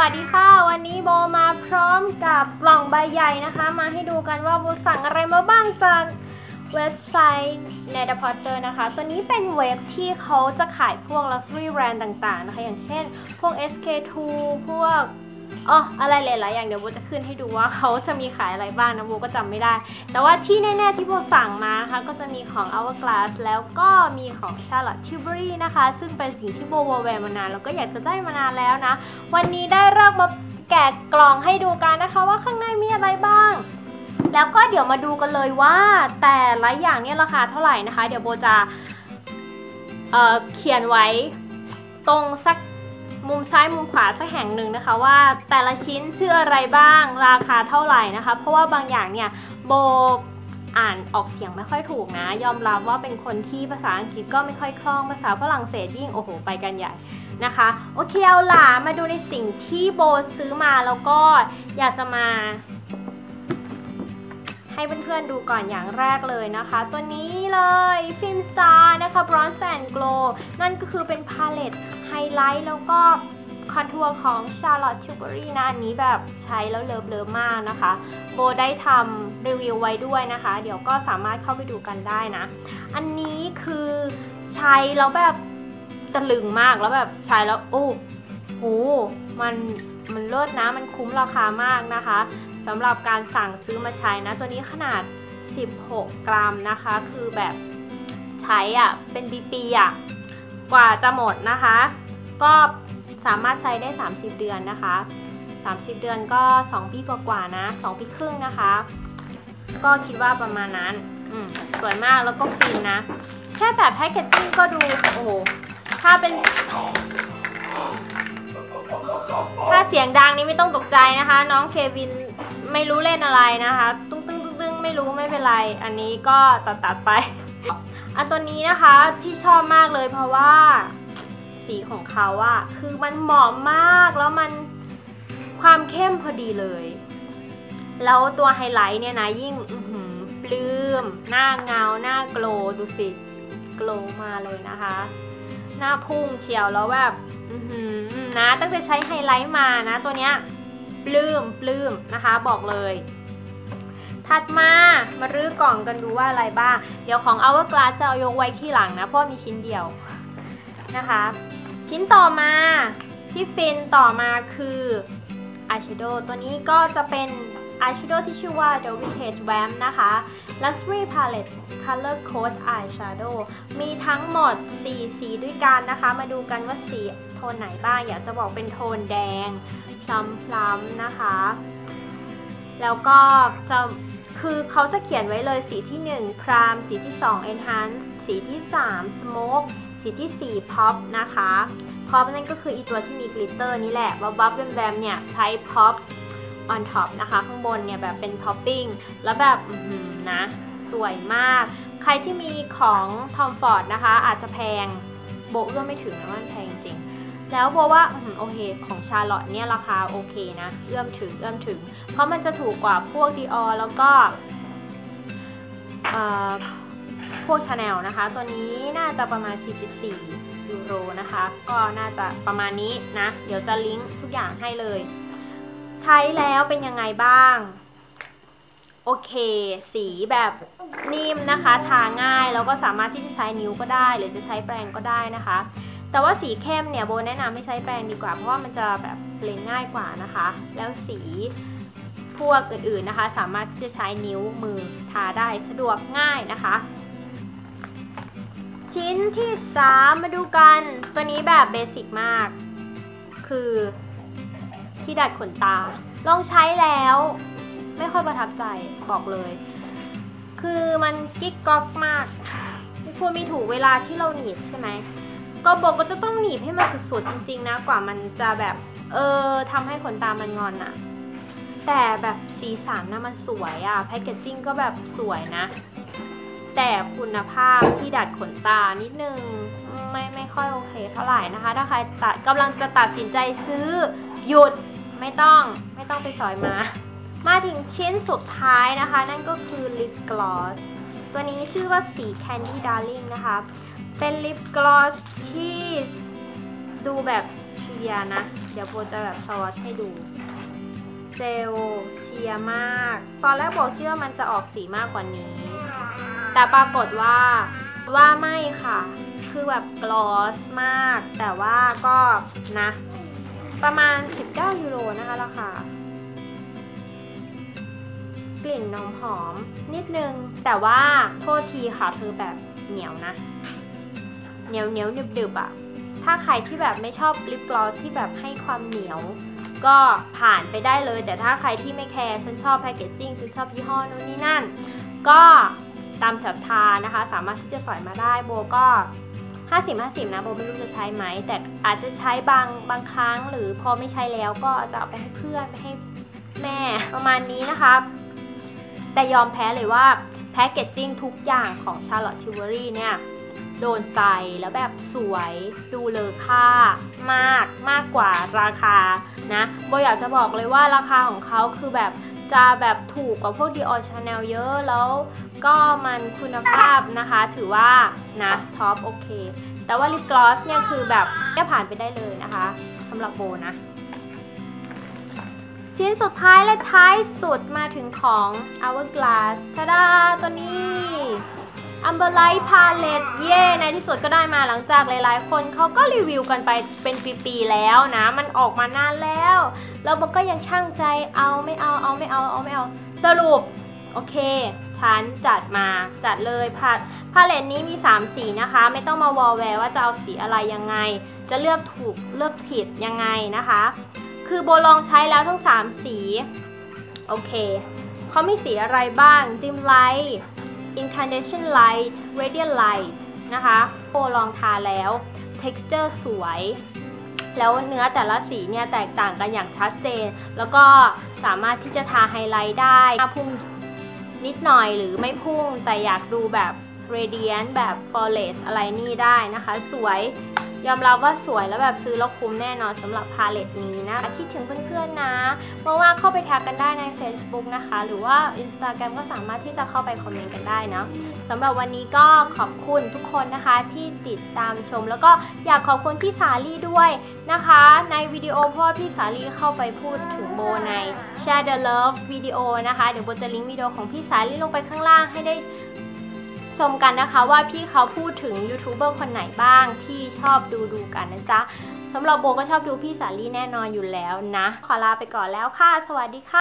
วัสดีค่ะ วันนี้โบมาพร้อมกับกล่องใบใหญ่นะคะ มาให้ดูกันว่าโบสั่งอะไรมาบ้างจากเว็บไซต์ n e t a p o t t e r นะคะ ตัวนี้เป็นเว็บที่เขาจะขายพวก luxury brand ต่างๆนะคะ อย่างเช่น พวก SK2 พวก อ๋ออะไรหลายๆอย่างเดี๋ยวโบจะขึ้นให้ดูว่าเขาจะมีขายอะไรบ้างนะโบก็จำไม่ได้ แต่ว่าที่แน่ ๆ ที่โบสั่งมานะคะก็จะมีของ Hourglass แล้วก็มีของ Charlotte Tilbury นะคะ ซึ่งเป็นสิ่งที่โบวอแวร์มานานแล้วก็อยากจะได้มานานแล้วนะ วันนี้ได้เริ่มมาแกะกล่องให้ดูกันนะคะว่าข้างในมีอะไรบ้าง แล้วก็เดี๋ยวมาดูกันเลยว่า แต่ละอย่างเนี่ยราคาเท่าไหร่นะคะ เดี๋ยวโบจะเเขียนไว้ตรงสัก มุมซ้ายมุมขวาสักแห่งหนึ่งนะคะว่าแต่ละชิ้นชื่ออะไรบ้างราคาเท่าไหร่นะคะ เพราะว่าบางอย่างเนี่ยโบอ่านออกเสียงไม่ค่อยถูกนะ ยอมรับว่าเป็นคนที่ภาษาอังกฤษก็ไม่ค่อยคล่องภาษาฝรั่งเศสยิ่งโอ้โหไปกันใหญ่นะคะโอเคเอาล่ะมาดูในสิ่งที่โบซื้อมาแล้วก็อยากจะมา ให้เพื่อนๆดูก่อนอย่างแรกเลยนะคะ ตัวนี้เลยฟินสตาร์ คะ Bronze and Glow นั่นก็คือเป็นพาเลตไฮไลท์แล้วก็คอนทัวร์ของ Charlotte Tilbury นะ อันนี้แบบใช้แล้วเลิฟเลิฟมากนะคะ โบได้ทำรีวิวไว้ด้วยนะคะ เดี๋ยวก็สามารถเข้าไปดูกันได้นะ อันนี้คือใช้แล้วแบบตะลึงมากแล้วแบบใช้แล้วโอ้โหมันมันเลิศนะ มันคุ้มราคามากนะคะสำหรับการสั่งซื้อมาใช้นะ ตัวนี้ขนาด 16 กรัมนะคะ คือแบบ ช้อะเป็นปีๆอะกว่าจะหมดนะคะ ก็สามารถใช้ได้ 30 เดือนนะคะ 30 เดือนก็ 2 ปีกว่าๆนะ 2 ปีครึ่งนะคะ ก็คิดว่าประมาณนั้นอืมสวยมากแล้วก็ฟินนะ แค่แต่แพ็กเกจจิ้งก็ดู โอ้โห ถ้าเป็น ถ้าเสียงดังนี่ไม่ต้องตกใจนะคะ น้องเควินไม่รู้เล่นอะไรนะคะ ตุ้งตึ้งตุ้งตึ้งไม่รู้ไม่เป็นไร อันนี้ก็ตัดตัดไป อันตัวนี้นะคะที่ชอบมากเลยเพราะว่าสีของเขาอะคือมันเหมาะมากแล้วมันความเข้มพอดีเลย แล้วตัวไฮไลท์เนี่ยนะยิ่งปลื้ม หน้าเงา หน้าโกลดูสิโกลมาเลยนะคะ หน้าพุ่งเฉียวแล้วแบบนะตั้งแต่ใช้ไฮไลท์มานะ ตัวเนี้ยปลื้มปลื้มนะคะ บอกเลย ถัดมา มารื้อกล่องกันดูว่าอะไรบ้าง เดี๋ยวของ Hourglass จะเอายกไว้ที่หลังนะ เพราะมีชิ้นเดียวนะคะ ชิ้นต่อมาที่ฟินต่อมาคืออายแชโดว์ตัวนี้ก็จะเป็นอายแชโดว์ที่ชื่อว่า The Vintage Vamp นะคะ Luxury Palette Color Code Eyeshadow มีทั้งหมด 4 สีด้วยกันนะคะ มาดูกันว่าสีโทนไหนบ้าง อยากจะบอกเป็นโทนแดงพลัมๆนะคะ แล้วก็จะคือเขาจะเขียนไว้เลยสีที่ 1 Prime สีที่ 2 Enhance สีที่ 3 Smoke สีที่ 4 Pop นะคะ Pop นั่นก็คืออีตัวที่มีกลิตเตอร์นี่แหละวับวับแวมๆเนี่ยใช้ Pop on top นะคะ ข้างบนเนี่ยแบบเป็นท็อปปิ้งแล้วแบบนะ สวยมาก ใครที่มีของ Tom Ford นะคะ อาจจะแพงโบเอื้อไม่ถึงนะมันแพงจริง แล้วโบว่าโอเคของชาลอตเนี่ยราคาโอเคนะ เอื้อมถึงเอื้อมถึง เพราะมันจะถูกกว่าพวก Dior แล้วก็พวกชาแนลนะคะ ตัวนี้น่าจะประมาณ 44 ยูโรนะคะ ก็น่าจะประมาณนี้นะ เดี๋ยวจะลิงก์ทุกอย่างให้เลย ใช้แล้วเป็นยังไงบ้าง โอเค สีแบบนิ่มนะคะ ทาง่ายแล้วก็สามารถที่จะใช้นิ้วก็ได้ หรือจะใช้แปรงก็ได้นะคะ แต่ว่าสีเข้มเนี่ยโบแนะนำให้ใช้แปรงดีกว่า เพราะว่ามันจะแบบเบลนง่ายกว่านะคะ แล้วสีพวกอื่นๆนะคะ สามารถที่จะใช้นิ้วมือทาได้สะดวกง่ายนะคะ ชิ้นที่ 3 มาดูกัน ตัวนี้แบบเบสิกมาก คือที่ดัดขนตา ลองใช้แล้ว ไม่ค่อยประทับใจบอกเลย คือมันกิ๊กก๊อกมาก ไม่ควรมีถูกเวลาที่เราหนีบใช่ไหม ก็บอกก็จะต้องหนีบให้มันสุดๆจริงๆนะกว่ามันจะแบบเออทำให้ขนตามันงอนอะแต่แบบสีสันนะมันสวยอะแพคเกจจิ้งก็แบบสวยนะ แต่คุณภาพที่ดัดขนตานิดนึงไม่ไม่ค่อยโอเคเท่าไหร่นะคะ ถ้าใครตัดกำลังจะตัดสินใจซื้อหยุดไม่ต้องไม่ต้องไปสอยมา มาถึงชิ้นสุดท้ายนะคะ นั่นก็คือลิปกลอส ตัวนี้ชื่อว่าสี Candy Darling นะคะ เป็นลิปกลอสที่ดูแบบเชียร์นะ เดี๋ยวโบจะแบบสวอชให้ดู เจลเชียร์มาก ตอนแรกโบคิดว่ามันจะออกสีมากกว่านี้ แต่ปรากฏว่าว่าไม่ค่ะ คือแบบกลอสมาก แต่ว่าก็นะ ประมาณ 19 ยูโรนะคะราคา ลิ่นนมหอมนิดนึง แต่ว่าโทษทีค่ะเธอแบบเหนียวนะ เหนียวเหนียวหนึบดึบอะถ้าใครที่แบบไม่ชอบลิปกลอสที่แบบให้ความเหนียว ก็ผ่านไปได้เลย แต่ถ้าใครที่ไม่แคร์ฉันชอบแพคเกจจิ้งฉันชอบยี่ห้อนู้นนี่นั่น ก็ตามศรัทธานะคะ สามารถที่จะสอยมาได้โบก็50 50 นะโบไม่รู้จะใช้ไหม แต่อาจจะใช้บางบางครั้งหรือพอไม่ใช้แล้วก็จะเอาไปให้เพื่อนไปให้แม่ประมาณนี้นะคะ แต่ยอมแพ้เลยว่าแพคเกจจิ้งทุกอย่างของ Charlotte Tilbury เนี่ยโดนใจแล้วแบบสวยดูเลอค่ามากมากกว่าราคานะโบอยากจะบอกเลยว่าราคาของเขาคือแบบจะแบบถูกกว่าพวก Dior Chanel เยอะแล้วก็มันคุณภาพนะคะถือว่านะท็อปโอเค แต่ว่าลิปกลอสเนี่ยคือแบบแค่ผ่านไปได้เลยนะคะสำหรับโบนะ ชิ้นสุดท้ายและท้ายสุดมาถึงของ Hourglass ทาดาตัวนี้อัมเบอร์ไลท์พาเลตเย่ในที่สุดก็ได้มาหลังจากหลายๆ คนเขาก็รีวิวกันไปเป็นปีๆแล้วนะ มันออกมานานแล้ว แล้วมันก็ยังช่างใจเอาไม่เอาเอาไม่เอาเอาไม่เอา สรุป โอเค ฉันจัดมาจัดเลยพาพาเลตนี้มี 3 สีนะคะ ไม่ต้องมาวอลแวร์ว่าจะเอาสีอะไรยังไง จะเลือกถูกเลือกผิดยังไงนะคะ คือโบลองใช้แล้วทั้ง 3 สี โอเค เขามีสีอะไรบ้าง dim light incandescent light radiant light นะคะ โบลองทาแล้ว texture สวย แล้วเนื้อแต่ละสีเนี่ยแตกต่างกันอย่างชัดเจน แล้วก็สามารถที่จะทาไฮไลท์ได้หน้าพุ่งนิดหน่อยหรือไม่พุ่งแต่อยากดูแบบ radiant แบบ flawless อะไรนี่ได้นะคะ สวย ยอมรับว่าสวยแล้วแบบซื้อแล้วคุ้มแน่นอนสำหรับพาเลตนี้นะคิดถึงเพื่อนๆนะว่างๆเข้าไปแท็กกันได้ใน Facebook นะคะ หรือว่า Instagram ก็สามารถที่จะเข้าไปคอมเมนต์กันได้เนาะสำหรับวันนี้ก็ขอบคุณทุกคนนะคะที่ติดตามชม แล้วก็อยากขอบคุณพี่สาลี่ด้วยนะคะ ในวิดีโอเพราะว่าพี่สาลี่เข้าไปพูดถึงโบใน Share the Love วิดีโอนะคะ เดี๋ยวโบจะลิงก์วิดีโอของพี่สาลี่ลงไปข้างล่างให้ได้ ชมกันนะคะว่าพี่เขาพูดถึงยูทูบเบอร์คนไหนบ้างที่ชอบดูดูกันนะจ๊ะสำหรับโบก็ชอบดูพี่สาลี่แน่นอนอยู่แล้วนะ ขอลาไปก่อนแล้วค่ะ สวัสดีค่ะ